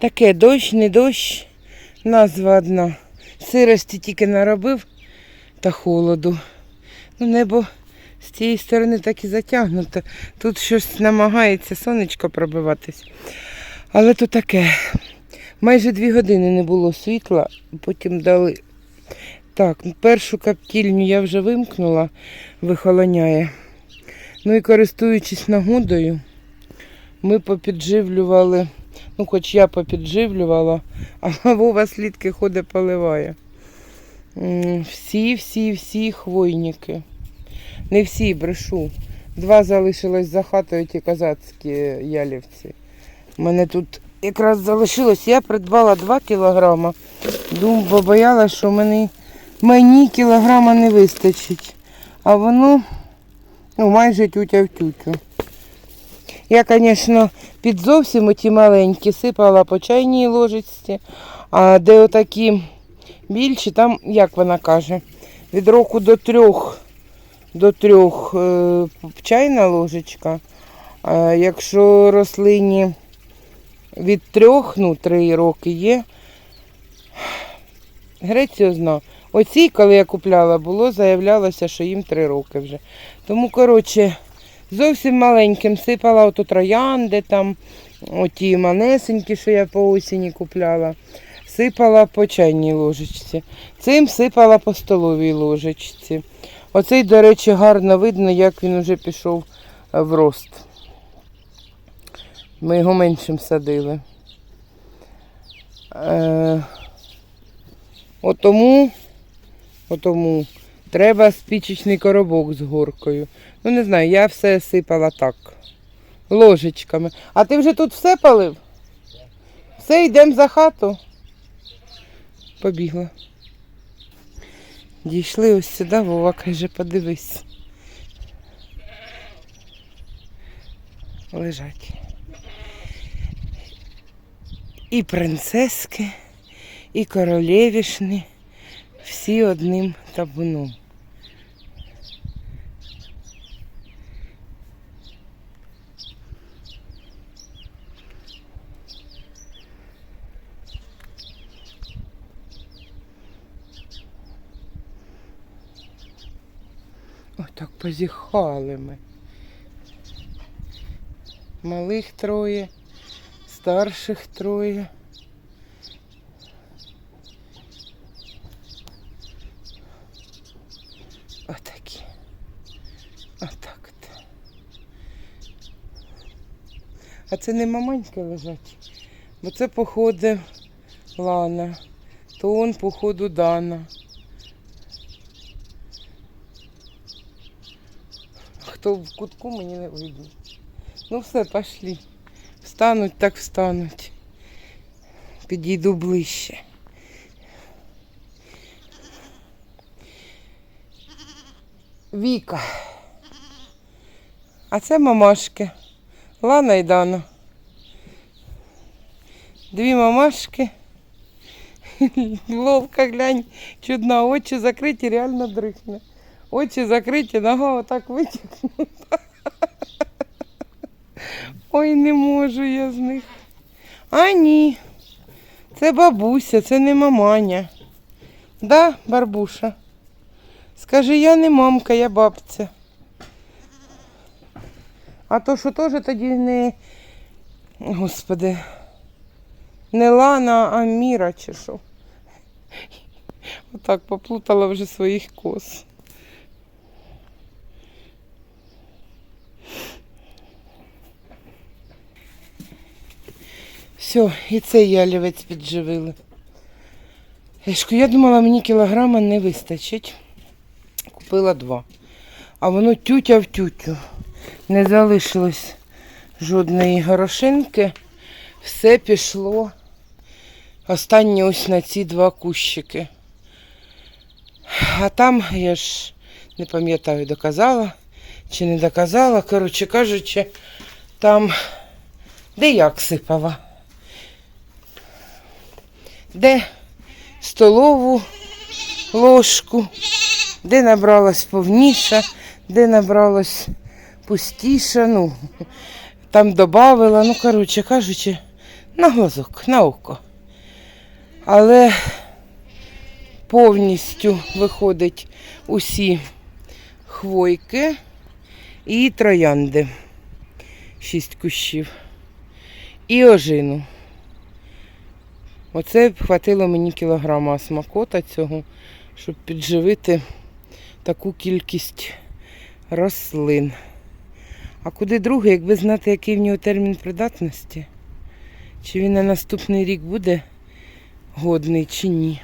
Таке дощ, не дощ, назва одна. Сирості тільки наробив та холоду. Ну, небо з цієї сторони так і затягнуто. Тут щось намагається сонечко пробиватись. Але то таке. Майже дві години не було світла, потім дали. Так, першу каптільню я вже вимкнула, вихолоняє. Ну і користуючись нагодою, ми попідживлювали, ну хоч я попідживлювала, а Вова слідки ходить поливає. Всі, всі, всі хвойники. Не всі, брешу. Два залишилось за хатою ті козацькі ялівці. У мене тут якраз залишилось, я придбала 2 кілограма. Бо боялась, що мені, мені кілограма не вистачить. А воно ну, майже тютя в тютю. Я, звісно, під зовсім оті маленькі сипала по чайній ложечці, а де отакі більші, там, як вона каже, від року до трьох до трьох е, чайна ложечка. Якщо рослині від трьох, ну, три роки є, греціозно. Оці, коли я купляла, було, заявлялося, що їм три роки вже. Тому, коротше, зовсім маленьким сипала ото троянди, там, оті манесенькі, що я по осені купляла. Сипала по чайній ложечці. Цим сипала по столовій ложечці. Оцей, до речі, гарно видно, як він вже пішов в рост. Ми його меншим садили. Е, отому, отому треба спічечний коробок з горкою. Ну, не знаю, я все сипала так. Ложечками. А ти вже тут все палив? Все, йдемо за хату. Побігла. Дійшли ось сюди, Вова каже, подивись. Лежать. І принцески, і королевішни, всі одним табуном. Отак позіхали ми. Малих троє, старших троє. Отакі. Отак от. А це не маманьки лежать, бо це походи Лана, то он походу Дана. Хто в кутку мені не видно. Ну все, пошли. Встануть, так встануть. Підійду ближче. Віка. А це мамашки. Лана і Дана. Дві мамашки. Ловка, глянь, чудна, очі закриті, реально дрихне. Очі закриті, нога отак витягнута. Ой, не можу я з них. А ні. Це бабуся, це не маманя. Да, барбуша? Скажи, я не мамка, я бабця. А то що теж тоді не. Господи. Не Лана, а Міра чи що. Отак поплутала вже своїх кос. Все, і цей ялівець підживили. Я думала, мені кілограма не вистачить. Купила два. А воно тютя в тютю. Не залишилось жодної горошинки. Все пішло. Останнє ось на ці два кущики. А там я ж не пам'ятаю, доказала чи не доказала. Коротше кажучи, там де як сипала. Де столову ложку, де набралась повніша, де набралась пустіша, ну, там додавила, ну, коротше кажучи, на глазок, на око. Але повністю виходить усі хвойки і троянди. Шість кущів. І ожину. Оце хватило мені кілограма смакота цього, щоб підживити таку кількість рослин. А куди другий, якби знати, який в нього термін придатності? Чи він на наступний рік буде годний, чи ні?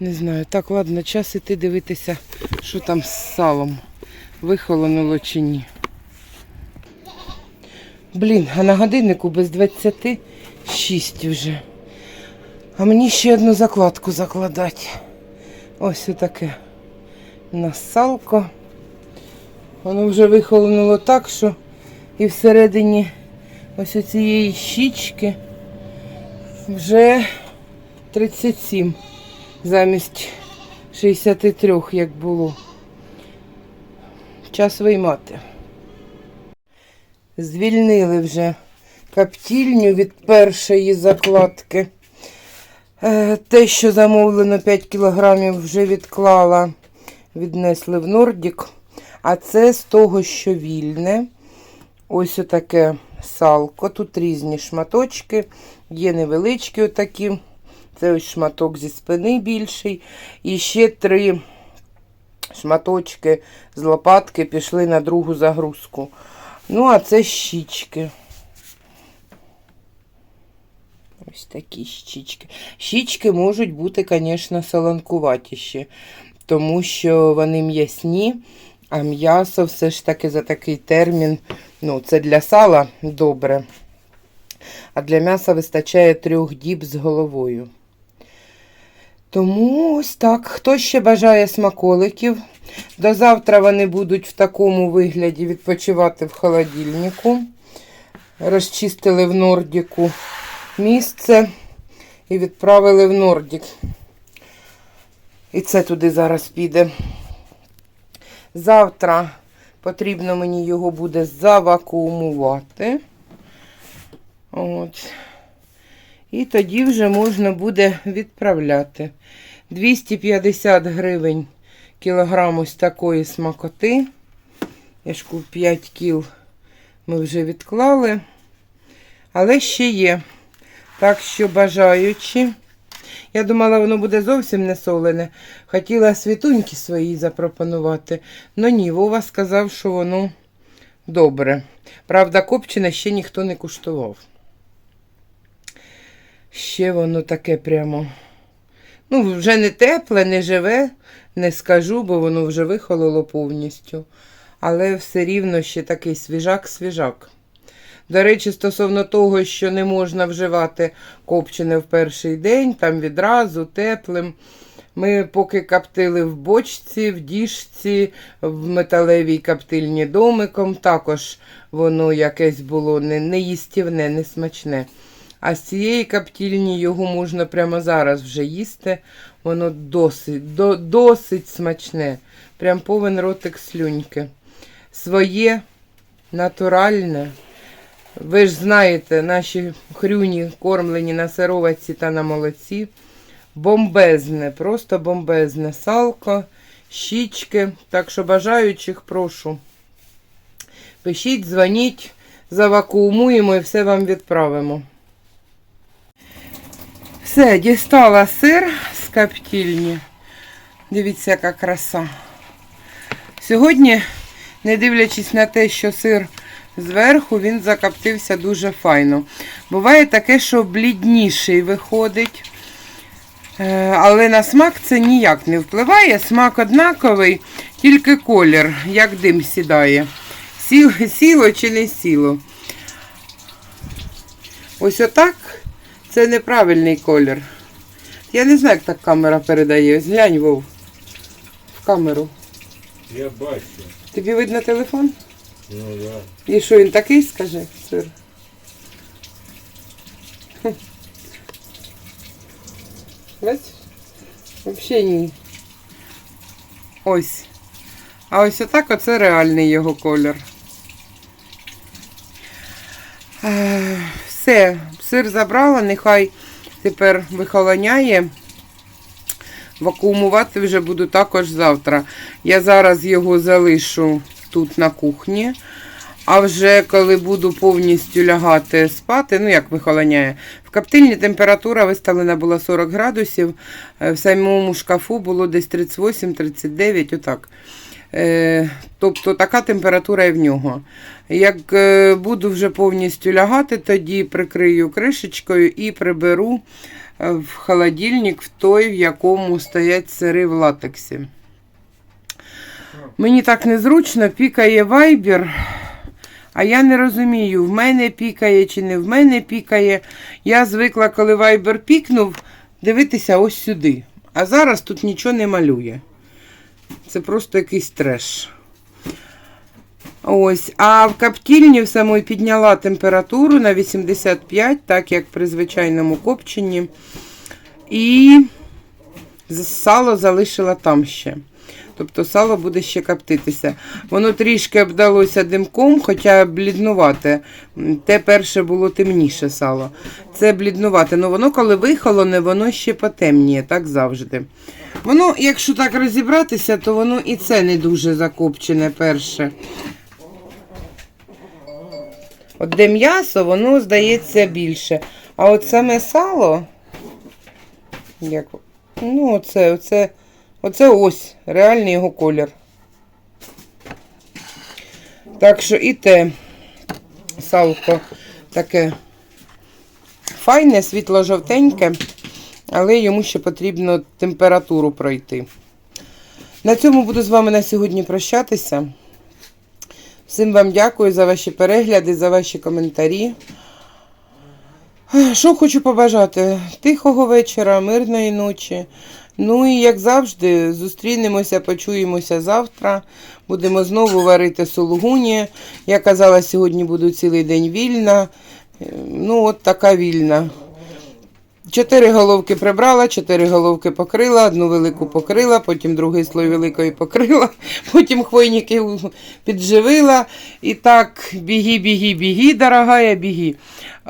Не знаю. Так, ладно, час іти дивитися, що там з салом. Вихолонуло чи ні. Блін, а на годиннику без 26 вже. А мені ще одну закладку закладати. Ось отаке. У нас салко. Воно вже вихолонуло так, що і всередині ось цієї щічки вже 37 замість 63, як було. Час виймати. Звільнили вже каптільню від першої закладки. Е, Те, що замовлено 5 кілограмів, вже відклала, віднесли в Нордік. А це з того, що вільне. Ось отаке салко. Тут різні шматочки, є невеличкі отакі. Це ось шматок зі спини більший. І ще три шматочки з лопатки пішли на другу загрузку. Ну, а це щічки. Ось такі щічки. Щічки можуть бути, звісно, солонкуватіші, тому що вони м'ясні, а м'ясо все ж таки за такий термін. Ну, це для сала добре. А для м'яса вистачає трьох діб з головою. Тому ось так. Хто ще бажає смаколиків? До завтра вони будуть в такому вигляді відпочивати в холодильнику. Розчистили в Нордіку місце і відправили в Нордік. І це туди зараз піде. Завтра потрібно мені його буде завакуумувати. От. І тоді вже можна буде відправляти. 250 гривень кілограм ось такої смакоти. Я ж куп 5 кіл ми вже відклали. Але ще є. Так що бажаючи. Я думала, воно буде зовсім не солене. Хотіла світуньки свої запропонувати. Ну ні, Вова сказав, що воно добре. Правда, копчене ще ніхто не куштував. Ще воно таке прямо. Ну, вже не тепле, не живе, не скажу, бо воно вже вихололо повністю. Але все рівно ще такий свіжак-свіжак. До речі, стосовно того, що не можна вживати копчене в перший день, там відразу теплим. Ми поки коптили в бочці, в діжці, в металевій коптильні домиком, також воно якесь було не, не їстівне. А з цієї коптильні його можна прямо зараз вже їсти. Воно досить, до, досить смачне. Прям повен ротик слюньки. Своє натуральне. Ви ж знаєте, наші хрюні кормлені на сироватці та на молоці. Бомбезне, просто бомбезне салко, щічки. Так що бажаючих прошу. Пишіть, дзвоніть, завакуумуємо і все вам відправимо. Все, дістала сир з каптільні. Дивіться, яка краса. Сьогодні, не дивлячись на те, що сир зверху, він закоптився дуже файно. Буває таке, що блідніший виходить. Е, Але на смак це ніяк не впливає. Смак однаковий, тільки колір, як дим сідає. Сіло, сіло чи не сіло. Ось отак це неправильний колір. Я не знаю, як так камера передає. Ось глянь, Вов. В камеру. Я бачу. Тобі видно телефон? Ну да. І що він такий, скажи, сир? Бачиш? Взагалі ні. Ось. А ось отак оце реальний його колір. Е, Все, сир забрала, нехай тепер вихолоняє. Вакуумувати вже буду також завтра. Я зараз його залишу тут на кухні. А вже коли буду повністю лягати спати, ну як вихолоняє, в коптильні температура виставлена була 40 градусів, е, в самому шкафу було десь 38-39, отак. Е, тобто така температура і в нього. Як е, буду вже повністю лягати, тоді прикрию кришечкою і приберу в холодильник в той, в якому стоять сири в латексі. Мені так незручно, пікає вайбер. А я не розумію, в мене пікає чи не в мене пікає. Я звикла, коли вайбер пікнув, дивитися ось сюди. А зараз тут нічого не малює. Це просто якийсь треш. Ось. А в коптільні в самої підняла температуру на 85, так як при звичайному копченні. І сало залишила там ще. Тобто сало буде ще коптитися. Воно трішки обдалося димком, хоча бліднувате. Те перше було темніше сало. Це бліднувате. Ну воно, коли вихолоне, воно ще потемніє, так завжди. Воно, якщо так розібратися, то воно і це не дуже закопчене перше. От де м'ясо, воно здається більше. А от саме сало. Як? Ну, оце, оце, оце ось реальний його колір. Так що і те салко таке файне, світло-жовтеньке, але йому ще потрібно температуру пройти. На цьому буду з вами на сьогодні прощатися. Всім вам дякую за ваші перегляди, за ваші коментарі. Що хочу побажати? Тихого вечора, мирної ночі. Ну і як завжди, зустрінемося, почуємося завтра. Будемо знову варити сулугуні. Я казала, сьогодні буду цілий день вільна. Е, Ну, от така вільна. Чотири головки прибрала, чотири головки покрила, одну велику покрила, потім другий слой великої покрила, потім хвойники підживила. І так, біги, біги, біги, дорогая, біги.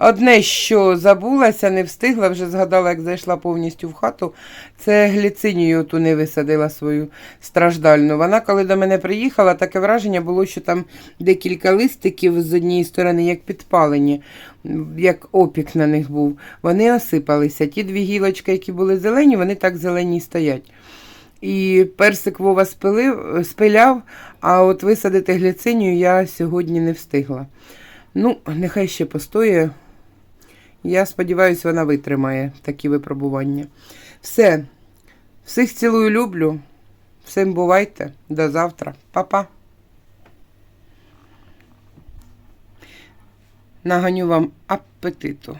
Одне, що забулася, не встигла, вже згадала, як зайшла повністю в хату, це гліцинію ту не висадила свою страждальну. Вона, коли до мене приїхала, таке враження було, що там декілька листиків з однієї сторони, як підпалені, як опік на них був. Вони осипалися. Ті дві гілочки, які були зелені, вони так зелені стоять. І персик Вова спилив, спиляв, а от висадити гліцинію я сьогодні не встигла. Ну, нехай ще постоє. Я сподіваюся, вона витримає такі випробування. Все. Всіх цілую, люблю. Всім бувайте. До завтра. Па-па. Наганю вам апетиту.